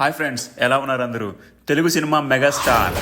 Hi friends ఎలా ఉన్నారు అందరూ? Telugu cinema megastar.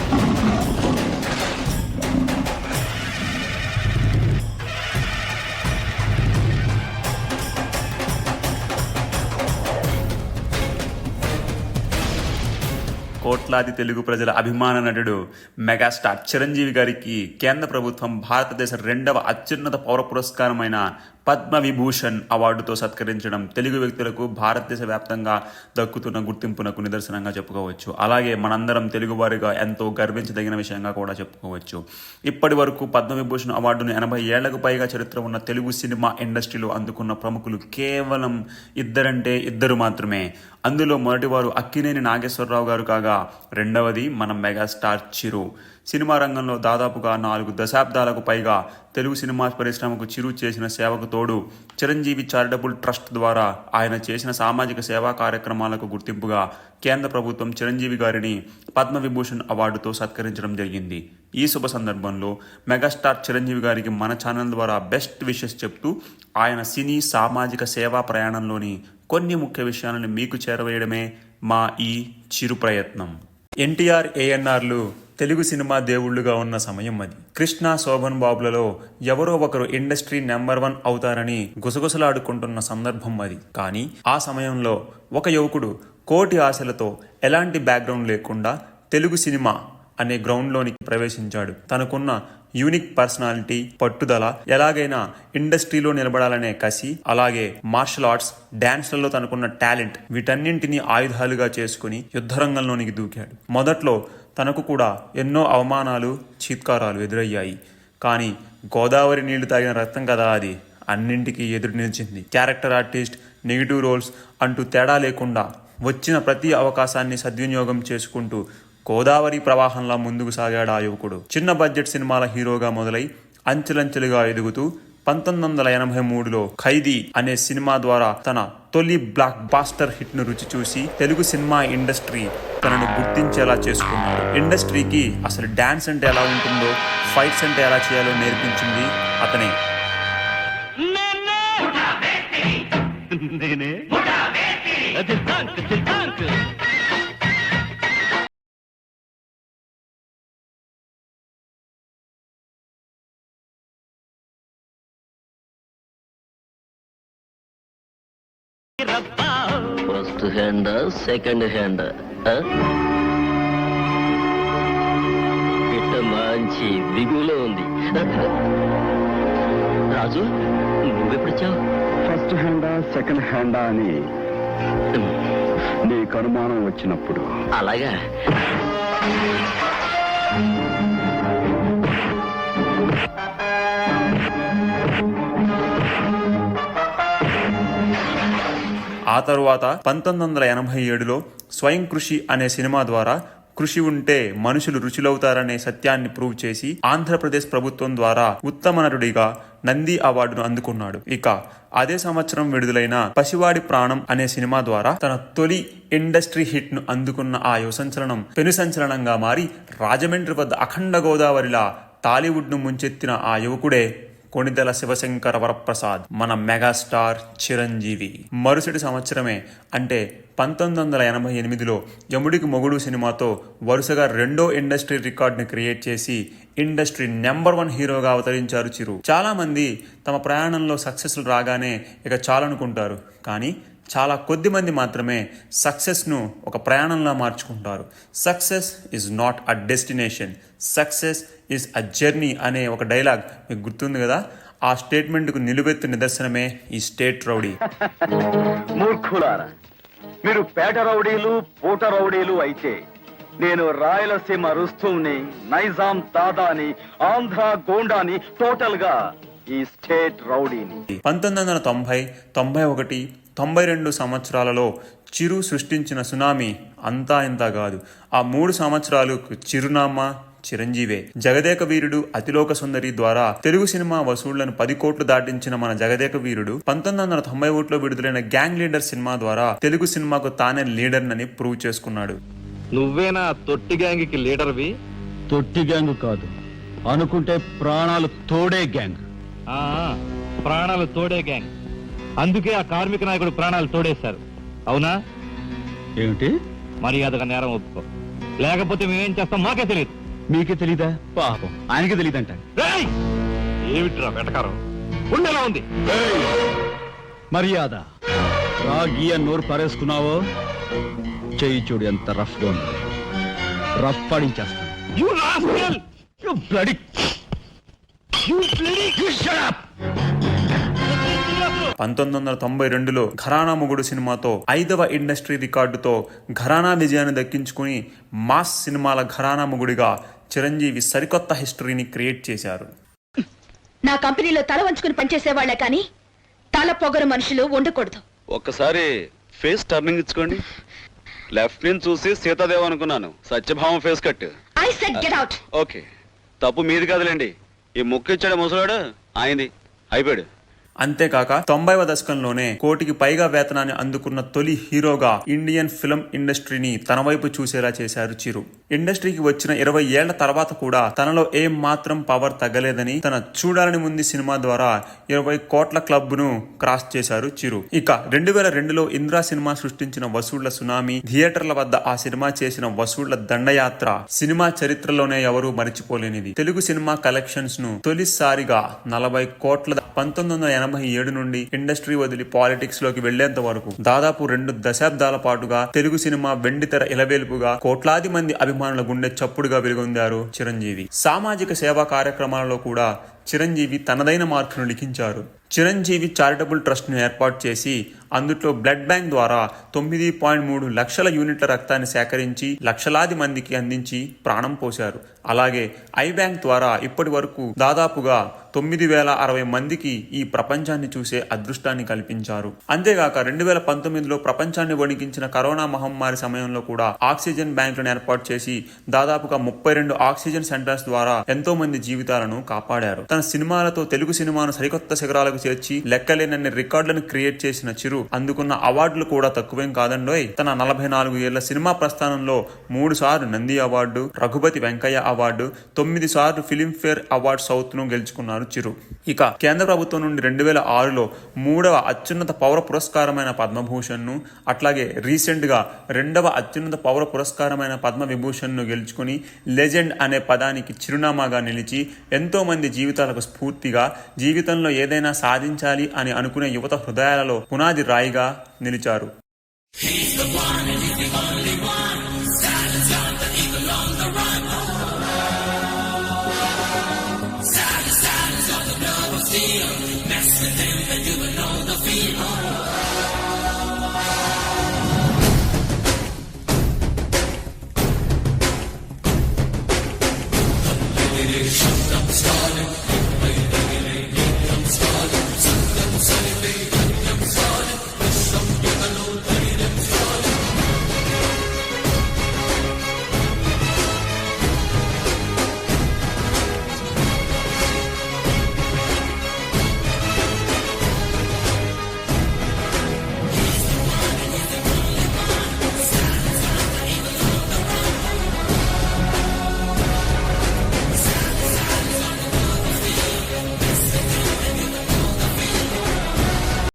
కోట్లాది తెలుగు ప్రజల అభిమాన నటుడు మెగాస్టార్ చిరంజీవి గారికి కేంద్ర ప్రభుత్వం భారతదేశ రెండవ అత్యున్నత పౌర పురస్కారమైన పద్మ విభూషణ్ అవార్డుతో సత్కరించడం తెలుగు వ్యక్తులకు భారతదేశ వ్యాప్తంగా దక్కుతున్న గుర్తింపునకు నిదర్శనంగా చెప్పుకోవచ్చు. అలాగే మనందరం తెలుగువారిగా ఎంతో గర్వించదగిన విషయంగా కూడా చెప్పుకోవచ్చు. ఇప్పటి వరకు పద్మవిభూషణ్ అవార్డును ఎనభై ఏళ్ళకు పైగా చరిత్ర ఉన్న తెలుగు సినిమా ఇండస్ట్రీలో అందుకున్న ప్రముఖులు కేవలం ఇద్దరంటే ఇద్దరు మాత్రమే. అందులో మొదటివారు అక్కినేని నాగేశ్వరరావు గారు కాగా రెండవది మన మెగాస్టార్ చిరు. సినిమా రంగంలో దాదాపుగా నాలుగు దశాబ్దాలకు పైగా తెలుగు సినిమా పరిశ్రమకు చిరు చేసిన సేవకు తోడు చిరంజీవి చారిటబుల్ ట్రస్ట్ ద్వారా ఆయన చేసిన సామాజిక సేవా కార్యక్రమాలకు గుర్తింపుగా కేంద్ర ప్రభుత్వం చిరంజీవి గారిని పద్మవిభూషణ్ అవార్డుతో సత్కరించడం జరిగింది. ఈ శుభ సందర్భంలో మెగాస్టార్ చిరంజీవి గారికి మన ఛానల్ ద్వారా బెస్ట్ విషెస్ చెప్తూ ఆయన సినీ సామాజిక సేవా ప్రయాణంలోని కొన్ని ముఖ్య విషయాలను మీకు చేరవేయడమే మా ఈ చిరు ప్రయత్నం. ఎన్టీఆర్ ఏఎన్ఆర్లు తెలుగు సినిమా దేవుళ్ళుగా ఉన్న సమయం అది. కృష్ణ శోభన్ బాబులలో ఎవరో ఒకరు ఇండస్ట్రీ నెంబర్ వన్ అవుతారని గుసగుసలాడుకుంటున్న సందర్భం అది. కానీ ఆ సమయంలో ఒక యువకుడు కోటి ఆశలతో ఎలాంటి బ్యాక్గ్రౌండ్ లేకుండా తెలుగు సినిమా అనే గ్రౌండ్లోనికి ప్రవేశించాడు. తనకున్న యూనిక్ పర్సనాలిటీ పట్టుదల ఎలాగైనా ఇండస్ట్రీలో నిలబడాలనే కసి అలాగే మార్షల్ ఆర్ట్స్ డ్యాన్స్లలో తనకున్న టాలెంట్ వీటన్నింటినీ ఆయుధాలుగా చేసుకుని యుద్ధరంగంలోనికి దూకాడు. మొదట్లో తనకు కూడా ఎన్నో అవమానాలు చీత్కారాలు ఎదురయ్యాయి. కానీ గోదావరి నీళ్ళు తాగిన రక్తం కదా అది? అన్నింటికీ ఎదురు నిలిచింది. క్యారెక్టర్ ఆర్టిస్ట్ నెగిటివ్ రోల్స్ అంటూ తేడా లేకుండా వచ్చిన ప్రతి అవకాశాన్ని సద్వినియోగం చేసుకుంటూ గోదావరి ప్రవాహంలా ముందుకు సాగాడు ఆ యువకుడు. చిన్న బడ్జెట్ సినిమాల హీరోగా మొదలై అంచెలంచెలుగా ఎదుగుతూ పంతొమ్మిది వందల ఎనభై మూడులో ఖైదీ అనే సినిమా ద్వారా తన తొలి బ్లాక్ బాస్టర్ హిట్ను రుచి చూసి తెలుగు సినిమా ఇండస్ట్రీ తనను గుర్తించేలా చేసుకున్నాడు. ఇండస్ట్రీకి అసలు డాన్స్ అంటే ఎలా ఉంటుందో ఫైట్స్ అంటే ఎలా చేయాలో నేర్పించింది అతనే. నేనే. ఫస్ట్ హ్యాండ్ సెకండ్ హ్యాండ్ పిట్ట మంచి బిగులో ఉంది. రాజు నువ్వెప్పుడొచ్చావు ఫస్ట్ హ్యాండా సెకండ్ హ్యాండా అని నీకు అనుమానం వచ్చినప్పుడు. అలాగా? ఆ తరువాత పంతొమ్మిది వందల ఎనభై ఏడులో స్వయం కృషి అనే సినిమా ద్వారా కృషి ఉంటే మనుషులు రుచులవుతారనే సత్యాన్ని ప్రూవ్ చేసి ఆంధ్రప్రదేశ్ ప్రభుత్వం ద్వారా ఉత్తమ నటుడిగా నంది అవార్డును అందుకున్నాడు. ఇక అదే సంవత్సరం విడుదలైన పసివాడి ప్రాణం అనే సినిమా ద్వారా తన తొలి ఇండస్ట్రీ హిట్ను అందుకున్న ఆ యువ సంచలనం పెను సంచలనంగా మారి రాజమండ్రి వద్ద అఖండ గోదావరిలా టాలీవుడ్ను ముంచెత్తిన ఆ యువకుడే కొణిదెల శివశంకర వరప్రసాద్ మన మెగాస్టార్ చిరంజీవి. మరుసటి సంవత్సరమే అంటే పంతొమ్మిది వందల ఎనభై ఎనిమిదిలో యముడికి మొగుడు సినిమాతో వరుసగా రెండో ఇండస్ట్రీ రికార్డ్ని క్రియేట్ చేసి ఇండస్ట్రీ నెంబర్ వన్ హీరోగా అవతరించారు చిరు. చాలామంది తమ ప్రయాణంలో సక్సెస్లు రాగానే ఇక చాలనుకుంటారు. కానీ చాలా కొద్ది మంది మాత్రమే సక్సెస్ను ఒక ప్రయాణంలా మార్చుకుంటారు. Success is not a destination success is a journey అనే ఒక డైలాగ్ మీకు గుర్తుంది కదా? ఆ స్టేట్మెంట్కు నిలువెత్తు నిదర్శనమే ఈ స్టేట్ రౌడీ. మూర్ఖులారా మీరు పేట రౌడీలు పూట రౌడీలు అయితే నేను రాయలసీమ రుస్తుని నైజాం దాదాని ఆంధ్ర గోండాని టోటల్గా ఈ స్టేట్ రౌడీని. పంతొమ్మిది వందల తొంభై తొంభై ఒకటి తొంభై రెండు సంవత్సరాలలో చిరు సృష్టించిన సునామీ అంతా ఇంత కాదు. ఆ మూడు సంవత్సరాలు చిరునామా చిరంజీవే. జగదేక వీరుడు అతిలోక సుందరి ద్వారా తెలుగు సినిమా వసూళ్ళను పది కోట్లు దాటించిన మన జగదేక వీరుడు పంతొమ్మిది వందల తొంభై ఒకటిలో విడుదలైన గ్యాంగ్ లీడర్ సినిమా ద్వారా తెలుగు సినిమాకు తానే లీడర్ నని ప్రూవ్ చేసుకున్నాడు. నువ్వేనా తొట్టి గ్యాంగ్కి లీడర్వి? తొట్టి గ్యాంగ్ కాదు. అనుకుంటే ప్రాణాలు తోడే గ్యాంగ్. ఆ, ప్రాణాలు తోడే గ్యాంగ్. అందుకే ఆ కార్మిక నాయకుడు ప్రాణాలు తోడేశారు. అవునా? ఏమిటి? మర్యాదగా నేరం ఒప్పుకో. లేకపోతే మేమేం చేస్తాం మాకే తెలియదు మీకే తెలీదా? పాపం. ఆయనకే తెలీదంట. రేయ్! ఏమిట్రా వెటకారం? ఉండేలా ఉంది? మర్యాద. రాగి అని నోరు పారేసుకున్నావో? చెయ్యి చూడు ఎంత రఫ్గా ఉంది. రఫ్ పడించేస్తాను You rascal! You bloody You bloody- You shut up! పంతొమ్మిది వందల తొంభై రెండులో ఘరానా మొగుడు సినిమాతో ఐదవ ఇండస్ట్రీ రికార్డుతో ఘరానా విజయాన్ని దక్కించుకుని మాస్ సినిమాల ఘరానా మొగుడిగా చిరంజీవి సరికొత్త హిస్టరీని క్రియేట్ చేశారు. నా కంపెనీలో తల వంచుకుని పనిచేసేవాళ్ళే కానీ తల పొగరు మనుషులు ఉండకూడదు. ఒక్కసారి ఫేస్ టర్నింగ్ ఇచ్చుకోండి. లెఫ్ట్ నుంచి చూసి సీతాదేవ్ అనుకున్నాను. Satyabhama face cut. I said get out. Okay. తప్పు మీది కాదులేండి. ఈ ముక్కు ఇచ్చాడు ముసలాడు ఆయనది. అయిపోయాడు. అంతేకాక తొంభైవ దశకంలోనే కోటికి పైగా వేతనాన్ని అందుకున్న తొలి హీరోగా ఇండియన్ ఫిల్మ్ ఇండస్ట్రీని తన వైపు చూసేలా చేశారు చిరు. ఇండస్ట్రీకి వచ్చిన ఇరవై ఏళ్ళ తర్వాత కూడా తనలో ఏం మాత్రం పవర్ తగ్గలేదని తన చూడాలని ముందు సినిమా ద్వారా ఇరవై కోట్ల క్లబ్ను క్రాస్ చేశారు చిరు. ఇక రెండు వేల రెండులో ఇంద్రా సినిమా సృష్టించిన వసూళ్ళ సునామీ థియేటర్ల వద్ద ఆ సినిమా చేసిన వసూళ్ళ దండయాత్ర సినిమా చరిత్రలోనే ఎవరూ మరిచిపోలేనిది. తెలుగు సినిమా కలెక్షన్స్ను తొలిసారిగా నలభై కోట్ల పంతొమ్మిది వందల ఎనభై ఏడు నుండి ఇండస్ట్రీ వదిలి పాలిటిక్స్లోకి వెళ్ళేంత వరకు దాదాపు రెండు దశాబ్దాల పాటుగా తెలుగు సినిమా వెండితెర ఇలవేలుపుగా కోట్లాది మంది అభిమానుల గుండె చప్పుడుగా వెలుగొందారు చిరంజీవి. సామాజిక సేవా కార్యక్రమాలలో కూడా చిరంజీవి తనదైన మార్కును లిఖించారు. చిరంజీవి చారిటబుల్ ట్రస్ట్ను ఏర్పాటు చేసి అందులో బ్లడ్ బ్యాంక్ ద్వారా తొమ్మిది పాయింట్ మూడు లక్షల యూనిట్ల రక్తాన్ని సేకరించి లక్షలాది మందికి అందించి ప్రాణం పోశారు. అలాగే ఐ బ్యాంక్ ద్వారా ఇప్పటి వరకు దాదాపుగా తొమ్మిది వేల అరవై మందికి ఈ ప్రపంచాన్ని చూసే అదృష్టాన్ని కల్పించారు. అంతేగాక రెండు వేల పంతొమ్మిదిలో ప్రపంచాన్ని వణికించిన కరోనా మహమ్మారి సమయంలో కూడా ఆక్సిజన్ బ్యాంకులను ఏర్పాటు చేసి దాదాపుగా ముప్పై రెండు ఆక్సిజన్ సెంటర్స్ ద్వారా ఎంతో మంది జీవితాలను కాపాడారు. తన సినిమాలతో తెలుగు సినిమాను సరికొత్త శిఖరాలకు చేర్చి లెక్కలేనన్ని రికార్డులను క్రియేట్ చేసిన చిరు అందుకున్న అవార్డులు కూడా తక్కువేం కాదండోయ్. తన నలభై నాలుగు ఏళ్ళ సినిమా ప్రస్థానంలో మూడు సార్లు నంది అవార్డు రఘుపతి వెంకయ్య అవార్డు తొమ్మిది సార్లు ఫిలింఫేర్ అవార్డు సౌత్ను గెలుచుకున్నారు చిరు ఇక కేంద్ర ప్రభుత్వం నుండి రెండు వేల ఆరులో మూడవ అత్యున్నత పౌర పురస్కారమైన పద్మభూషణ్ను అట్లాగే రీసెంట్గా రెండవ అత్యున్నత పౌర పురస్కారమైన పద్మ విభూషణ్ను గెలుచుకుని లెజెండ్ అనే పదానికి చిరునామాగా నిలిచి ఎంతో మంది జీవితాలకు స్ఫూర్తిగా జీవితంలో ఏదైనా సాధించాలి అని అనుకునే యువత హృదయాలలో పునాది రాయిగా నిలిచారు. Medina.